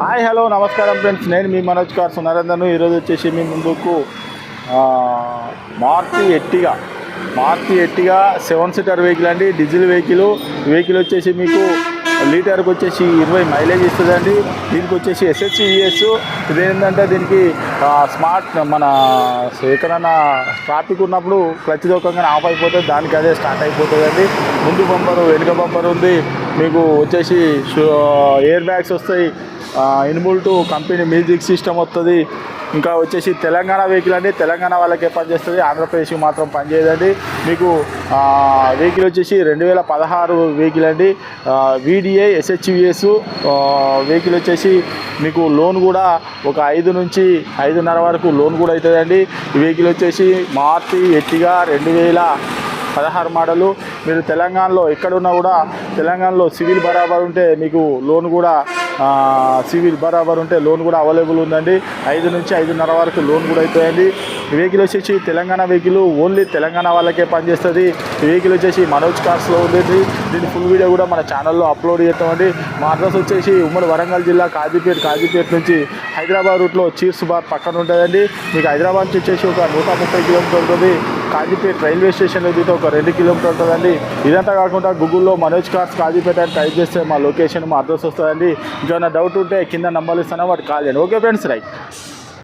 Hi hello నమస్కారం friends. నేను మీ Manoj car సునరేందర్ను ఈరోజు వచ్చేసి మీ ముందుకు Maruti Ertiga Maruti Ertiga seven seater vehicle అండి. Diesel vehicle. వెహికల్ వచ్చేసి మీకు లీటర్కి వచ్చేసి ఇరవై మైలేజ్ ఇస్తుందండి. దీనికి వచ్చేసి ఎస్హెచ్ఈఎస్ ఇది ఏంటంటే దీనికి స్మార్ట్ మన ఎక్కడైనా ట్రాఫిక్ ఉన్నప్పుడు క్లచ్ దొక్కగానే ఆఫ్ అయిపోతుంది దానికి అదే స్టార్ట్ అయిపోతుందండి. ముందు బంపరు వెనుక బంపర్ ఉంది. మీకు వచ్చేసి షూ- ఎయిర్ బ్యాగ్స్ వస్తాయి. ఇన్బుల్ట్ కంపెనీ మ్యూజిక్ సిస్టమ్ వస్తుంది ఇంకా వచ్చేసి తెలంగాణ వెహికల్ అండి. తెలంగాణ వాళ్ళకే పనిచేస్తుంది. ఆంధ్రప్రదేశ్కి మాత్రం పనిచేయదండి. మీకు వెహికల్ వచ్చేసి రెండు వేల పదహారు వెహికల్ అండి. వీడిఐ ఎస్హెచ్విఎస్ వెహికల్ వచ్చేసి మీకు లోన్ కూడా ఒక ఐదు నుంచి ఐదున్నర వరకు లోన్ కూడా అవుతుందండి వెహికల్ వచ్చేసి మార్తి ఎట్టిగా రెండు వేల పదహారు మోడలు. మీరు తెలంగాణలో ఎక్కడున్నా కూడా తెలంగాణలో సివిల్ బరాబర్ ఉంటే మీకు లోన్ కూడా సివిల్ బరాబర్ ఉంటే లోన్ కూడా అవైలబుల్ ఉందండి. ఐదు నుంచి ఐదున్నర వరకు లోన్ కూడా అవుతాయండి వెహికల్ వచ్చేసి తెలంగాణ వెహికల్ ఓన్లీ తెలంగాణ వాళ్ళకే పనిచేస్తుంది. వెహికల్ వచ్చేసి మనోజ్ కార్స్లో ఉండేది దీని ఫుల్ వీడియో కూడా మన ఛానల్లో అప్లోడ్ చేస్తామండి. మా అడ్రస్ వచ్చేసి ఉమ్మడి వరంగల్ జిల్లా కాజీపేట కాజీపేట నుంచి హైదరాబాద్ రూట్లో చీర్స్ బార్ పక్కన ఉంటుందండి. మీకు హైదరాబాద్ నుంచి వచ్చేసి ఒక నూట ముప్పై కిలోమీటర్ ఉంటుంది. కాజీపేట రైల్వే స్టేషన్లో దిగితే ఒక రెండు కిలోమీటర్ ఉంటుందండి. ఇదంతా కాకుండా గూగుల్లో మనోజ్ కార్స్ కాజీపేట అని టైప్ చేస్తే మా లొకేషన్ మా అడ్రస్ వస్తుందండి. ఇంకేమైనా డౌట్ ఉంటే కింద నంబర్లు ఇస్తాను వాటి కాల్ చేయండి. Okay friends right.